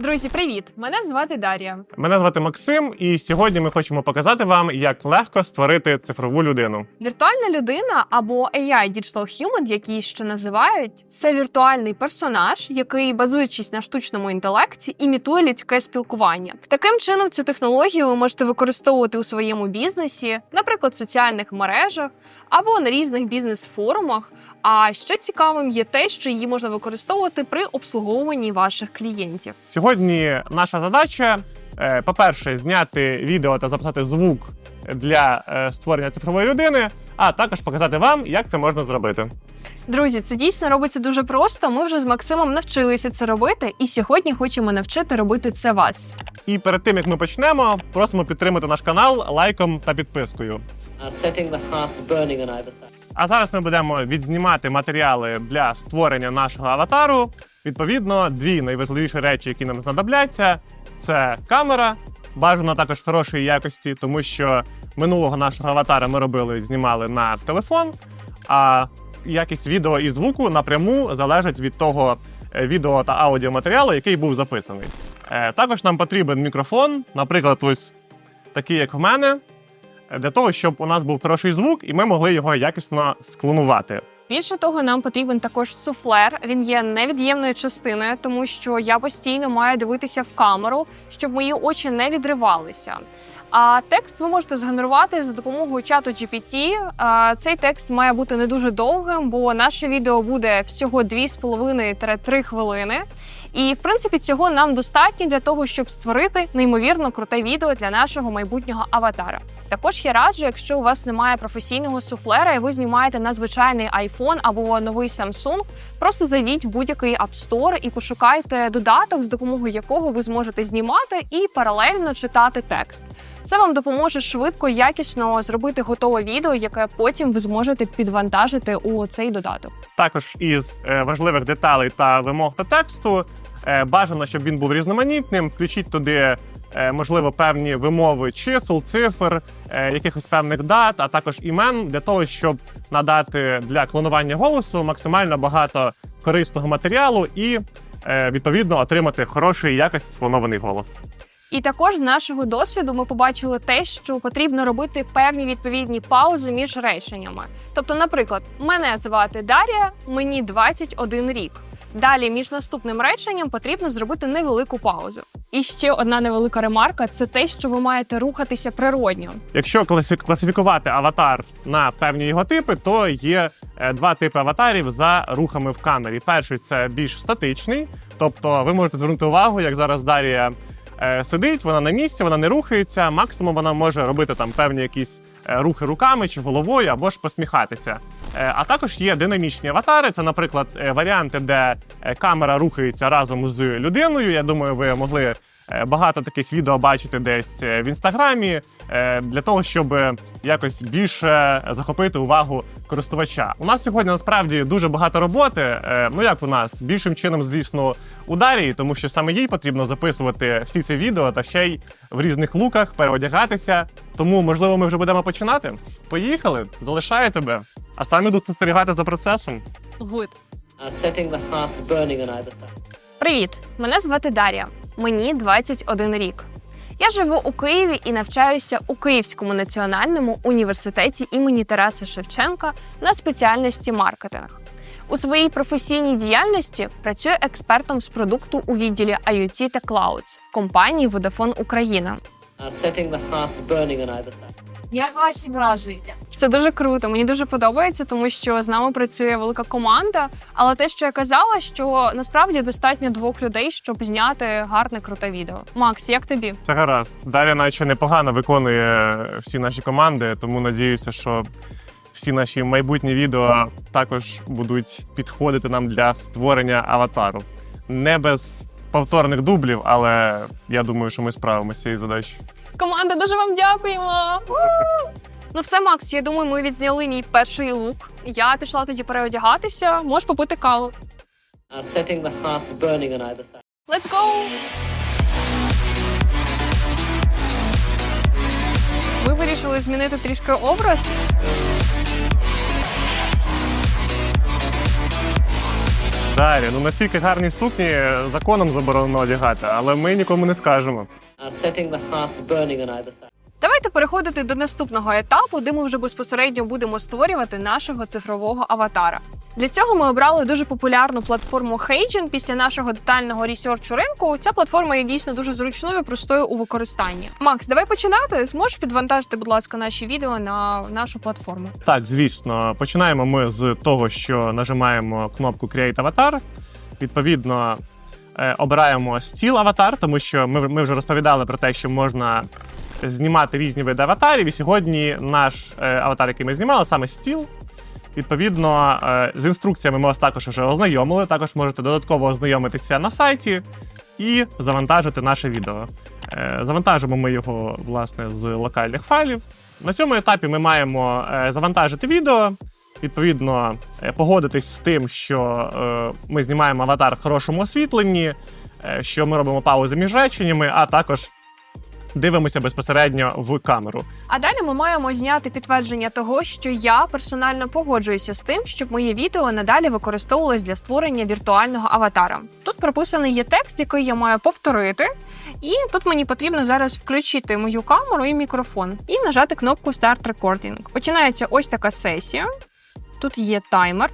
Друзі, привіт! Мене звати Дар'я. Мене звати Максим, і сьогодні ми хочемо показати вам, як легко створити цифрову людину. Віртуальна людина або AI Digital Human, як її ще називають, це віртуальний персонаж, який, базуючись на штучному інтелекті, імітує людське спілкування. Таким чином, цю технологію ви можете використовувати у своєму бізнесі, наприклад, в соціальних мережах або на різних бізнес-форумах. А ще цікавим є те, що її можна використовувати при обслуговуванні ваших клієнтів. Сьогодні наша задача, е, по-перше, зняти відео та записати звук для е, створення цифрової людини, а також показати вам, як це можна зробити. Друзі, це дійсно робиться дуже просто. Ми вже з Максимом навчилися це робити, і сьогодні хочемо навчити робити це вас. І перед тим як ми почнемо, просимо підтримати наш канал лайком та підпискою. Uh, setting the hearth burning on either side. А зараз ми будемо відзнімати матеріали для створення нашого аватару. Відповідно, дві найважливіші речі, які нам знадобляться, це камера, бажано також хорошої якості, тому що минулого нашого аватара ми робили, знімали на телефон. А якість відео і звуку напряму залежить від того е, відео та аудіоматеріалу, який був записаний. Е, Також нам потрібен мікрофон, наприклад, ось такий, як в мене, для того, щоб у нас був хороший звук, і ми могли його якісно склонувати. Більше того, нам потрібен також суфлер. Він є невід'ємною частиною, тому що я постійно маю дивитися в камеру, щоб мої очі не відривалися. А текст ви можете згенерувати за допомогою чату GPT. Цей текст має бути не дуже довгим, бо наше відео буде всього 2,5-3 хвилини. І в принципі цього нам достатньо для того, щоб створити неймовірно круте відео для нашого майбутнього аватара. Також я раджу, якщо у вас немає професійного суфлера, і ви знімаєте на звичайний iPhone або новий Samsung, просто зайдіть в будь-який App Store і пошукайте додаток, з допомогою якого ви зможете знімати і паралельно читати текст. Це вам допоможе швидко, якісно зробити готове відео, яке потім ви зможете підвантажити у цей додаток. Також із е, важливих деталей та вимог до тексту бажано, щоб він був різноманітним. Включіть туди, е, можливо, певні вимови чисел, цифр, е, якихось певних дат, а також імен для того, щоб надати для клонування голосу максимально багато корисного матеріалу і е, відповідно отримати хороший якості склонований голос. І також з нашого досвіду ми побачили те, що потрібно робити певні відповідні паузи між реченнями. Тобто, наприклад, мене звати Дар'я, мені 21 рік. Далі між наступним реченням потрібно зробити невелику паузу. І ще одна невелика ремарка це те, що ви маєте рухатися природньо. Якщо класифікувати аватар на певні його типи, то є е, два типи аватарів за рухами в камері. Перший це більш статичний, тобто ви можете звернути увагу, як зараз Дар'я е, сидить, вона на місці, вона не рухається. Максимум вона може робити там певні якісь е, рухи руками чи головою, або ж посміхатися. Е, А також є динамічні аватари. Це, наприклад, е, варіанти, де е, камера рухається разом з людиною. Я думаю, ви могли багато таких відео бачити десь е, в інстаграмі е, для того, щоб е, якось більше захопити увагу користувача. У нас сьогодні насправді дуже багато роботи. Е, Ну як у нас більшим чином, звісно, у Дарії, тому що саме їй потрібно записувати всі ці відео та ще й в різних луках переодягатися. Тому, можливо, ми вже будемо починати. Поїхали, залишаю тебе, а сам іду спостерігати за процесом. Гуд. Uh, side. Привіт! Мене звати Дар'я. Мені 21 рік. Я живу у Києві і навчаюся у Київському національному університеті імені Тараса Шевченка на спеціальності маркетинг. У своїй професійній діяльності працюю експертом з продукту у відділі IoT та Clouds компанії Vodafone Україна. Як ваші враження? Все дуже круто. Мені дуже подобається, тому що з нами працює велика команда. Але те, що я казала, що насправді достатньо двох людей, щоб зняти гарне круте відео. Макс, як тобі? Це гаразд. Дар'я наче непогано виконує всі наші команди, тому надіюся, що всі наші майбутні відео також будуть підходити нам для створення аватару. Не без повторних дублів, але я думаю, що ми справимося з цією задачею. Команда, дуже вам дякуємо. Ну все, Макс, я думаю, ми відзняли мій перший лук. Я пішла тоді переодягатися. Можеш попити каву. Uh. Let's go! Ви вирішили змінити трішки образ. Дар'я, ну настільки гарні сукні законом заборонено одягати, але ми нікому не скажемо. Setting the hearth burning on either side. Давайте переходити до наступного етапу, де ми вже безпосередньо будемо створювати нашого цифрового аватара. Для цього ми обрали дуже популярну платформу Heijin. Після нашого детального ресерчу ринку ця платформа є дійсно дуже зручною простою у використанні. Макс, давай починати. Зможеш підвантажити, будь ласка, наші відео на нашу платформу. Так, звісно, починаємо ми з того, що нажимаємо кнопку Create Avatar. Відповідно, обираємо стіл аватар, тому що ми, ми вже розповідали про те, що можна знімати різні види аватарів. І сьогодні наш е, аватар, який ми знімали, саме стіл. Відповідно, е, з інструкціями ми вас також вже ознайомили. Також можете додатково ознайомитися на сайті і завантажити наше відео. Е, Завантажимо ми його власне з локальних файлів. На цьому етапі ми маємо е, завантажити відео, відповідно, е, погодитись з тим, що е, ми знімаємо аватар в хорошому освітленні, е, що ми робимо паузи між реченнями, а також дивимося безпосередньо в камеру. А далі ми маємо зняти підтвердження того, що я персонально погоджуюся з тим, щоб моє відео надалі використовувалось для створення віртуального аватара. Тут прописаний є текст, який я маю повторити, і тут мені потрібно зараз включити мою камеру і мікрофон і нажати кнопку Start Recording. Починається ось така сесія. Тут є таймер.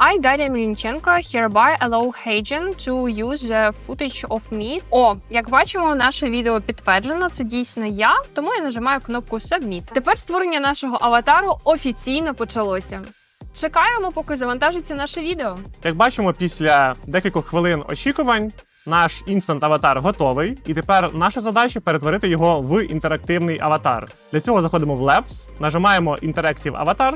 I, Дар'я Мілінченка, hereby allow Heijin to use the footage of me. О, як бачимо, наше відео підтверджено. Це дійсно я, тому я нажимаю кнопку Submit. Тепер створення нашого аватару офіційно почалося. Чекаємо, поки завантажиться наше відео. Як бачимо, після декількох хвилин очікувань наш інстант аватар готовий, і тепер наша задача перетворити його в інтерактивний аватар. Для цього заходимо в Labs, нажимаємо Interactive Avatar.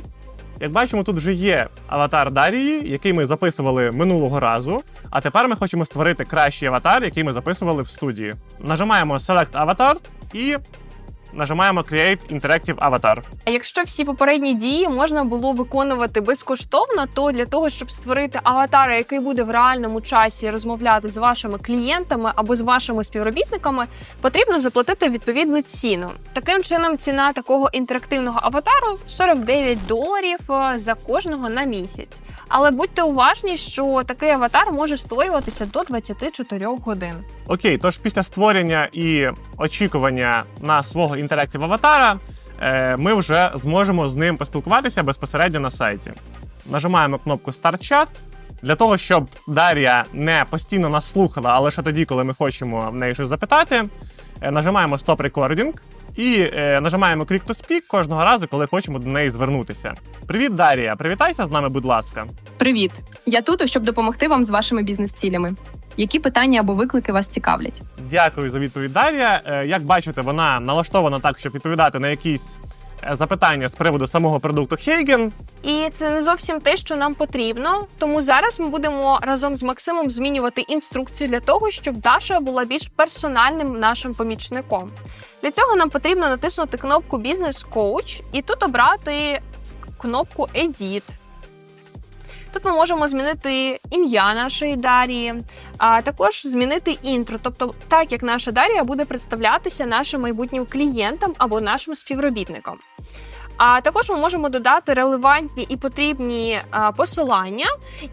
Як бачимо, тут вже є аватар Дарії, який ми записували минулого разу. А тепер ми хочемо створити кращий аватар, який ми записували в студії. Нажимаємо Select Avatar і нажимаємо Create Interactive Avatar. А якщо всі попередні дії можна було виконувати безкоштовно, то для того, щоб створити аватара, який буде в реальному часі розмовляти з вашими клієнтами або з вашими співробітниками, потрібно заплатити відповідну ціну. Таким чином, ціна такого інтерактивного аватару 49 доларів е, за кожного на місяць. Але будьте уважні, що такий аватар може створюватися до 24 годин. Окей, тож після створення і очікування на свого інтерактив аватара, е, ми вже зможемо з ним поспілкуватися безпосередньо на сайті. Нажимаємо кнопку Start Chat. Для того, щоб Дар'я не постійно нас слухала, а лише тоді, коли ми хочемо в неї щось запитати, е, нажимаємо Stop Recording і е, нажимаємо Click to Speak кожного разу, коли хочемо до неї звернутися. Привіт, Дар'я! Привітайся з нами, будь ласка. Привіт! Я тут, щоб допомогти вам з вашими бізнес-цілями. Які питання або виклики вас цікавлять? Дякую за відповідь, Дар'я. Е, Як бачите, вона налаштована так, щоб відповідати на якісь е, запитання з приводу самого продукту Хейген. І це не зовсім те, що нам потрібно. Тому зараз ми будемо разом з Максимом змінювати інструкцію для того, щоб Даша була більш персональним нашим помічником. Для цього нам потрібно натиснути кнопку Бізнес Коуч і тут обрати кнопку Edit. Тут ми можемо змінити ім'я нашої Дарії, а також змінити інтро, тобто так як наша Дарія буде представлятися нашим майбутнім клієнтам або нашим співробітникам. А також ми можемо додати релевантні і потрібні посилання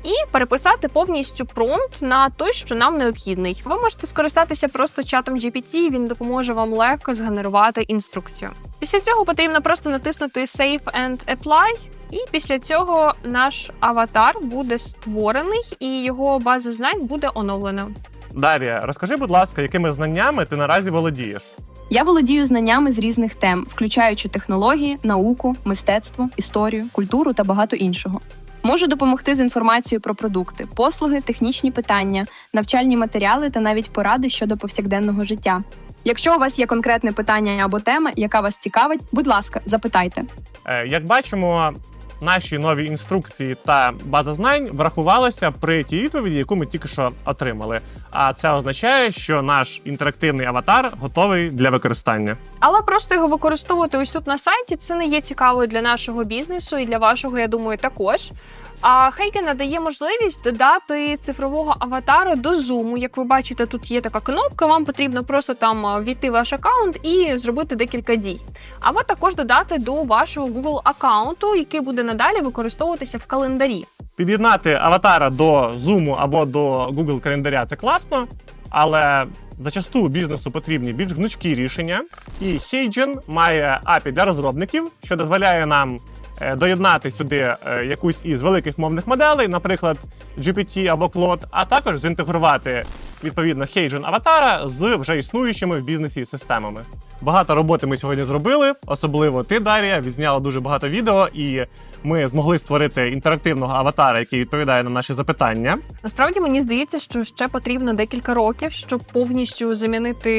і переписати повністю промпт на той, що нам необхідний. Ви можете скористатися просто чатом GPT, він допоможе вам легко згенерувати інструкцію. Після цього потрібно просто натиснути Save and Apply, і після цього наш аватар буде створений і його база знань буде оновлена. Дар'я, розкажи, будь ласка, якими знаннями ти наразі володієш? Я володію знаннями з різних тем, включаючи технології, науку, мистецтво, історію, культуру та багато іншого. Можу допомогти з інформацією про продукти, послуги, технічні питання, навчальні матеріали та навіть поради щодо повсякденного життя. Якщо у вас є конкретне питання або тема, яка вас цікавить, будь ласка, запитайте. Е, Як бачимо, наші нові інструкції та база знань врахувалися при тій відповіді, яку ми тільки що отримали. А це означає, що наш інтерактивний аватар готовий для використання. Але просто його використовувати ось тут на сайті це не є цікавою для нашого бізнесу і для вашого, я думаю, також. А Хейген надає можливість додати цифрового аватара до зуму. Як ви бачите, тут є така кнопка. Вам потрібно просто там е, ввійти в ваш аккаунт і зробити декілька дій. Або також додати до вашого Google аккаунту, який буде надалі використовуватися в календарі. Під'єднати аватара до Zoom або до Google календаря це класно, але зачасту бізнесу потрібні більш гнучкі рішення. І Heigen має API для розробників, що дозволяє нам доєднати сюди е, якусь із великих мовних моделей, наприклад, GPT або Claude, а також зінтегрувати відповідно Хейджен аватара з вже існуючими в бізнесі системами. Багато роботи ми сьогодні зробили, особливо ти, Дар'я, відзняла дуже багато відео, і ми змогли створити інтерактивного аватара, який відповідає на наші запитання. Насправді мені здається, що ще потрібно декілька років, щоб повністю замінити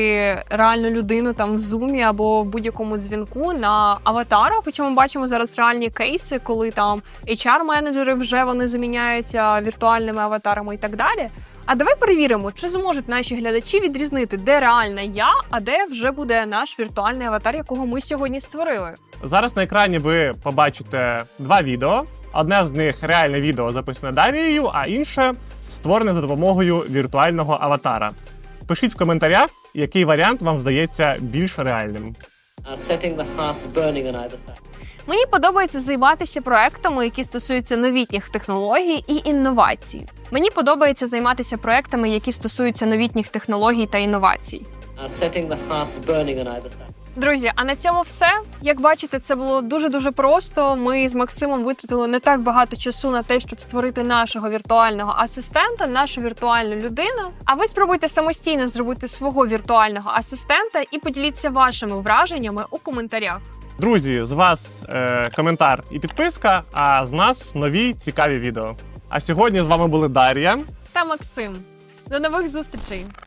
реальну людину там в зумі або в будь-якому дзвінку на аватара. Ми бачимо зараз реальні кейси, коли там HR-менеджери вже вони заміняються віртуальними аватарами і так далі. А давай перевіримо, чи зможуть наші глядачі відрізнити, де реальна я, а де вже буде наш віртуальний аватар, якого ми сьогодні створили. Зараз на екрані ви побачите два відео. Одне з них реальне відео записане Дарією, а інше створене за допомогою віртуального аватара. Пишіть в коментарях, який варіант вам здається більш реальним. Uh, setting the hearth burning on either side. Мені подобається займатися проектами, які стосуються новітніх технологій і інновацій. Мені подобається займатися проектами, які стосуються новітніх технологій та інновацій. Uh. Друзі, а на цьому все. Як бачите, це було дуже дуже просто. Ми з Максимом витратили не так багато часу на те, щоб створити нашого віртуального асистента, нашу віртуальну людину. А ви спробуйте самостійно зробити свого віртуального асистента і поділіться вашими враженнями у коментарях. Друзі, з вас е, коментар і підписка, а з нас нові цікаві відео. А сьогодні з вами були Дар'я. Та Максим. До нових зустрічей!